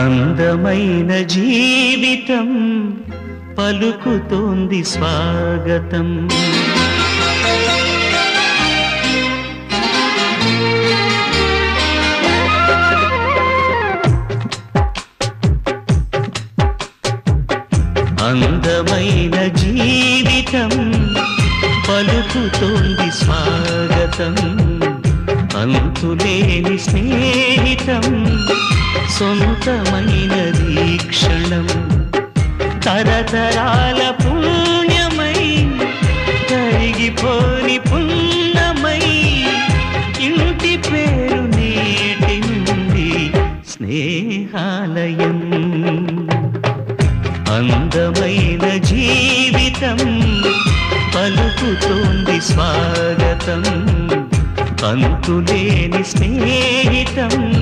అందమైన జీవితం పలుకుతోంది స్వాగతం. అందమైన జీవితం పలుకుతోంది స్వాగతం. అంతులేని స్నేహితం సొంతమైనది క్షణం తరతరాల పుణ్యమై కరిగిపోని పుణ్యమై ఇంటి పేరు నేటి నుండి స్నేహాలయం. అందమైన జీవితం పలుకుతోంది స్వాగతం. అంతులేని స్నేహితం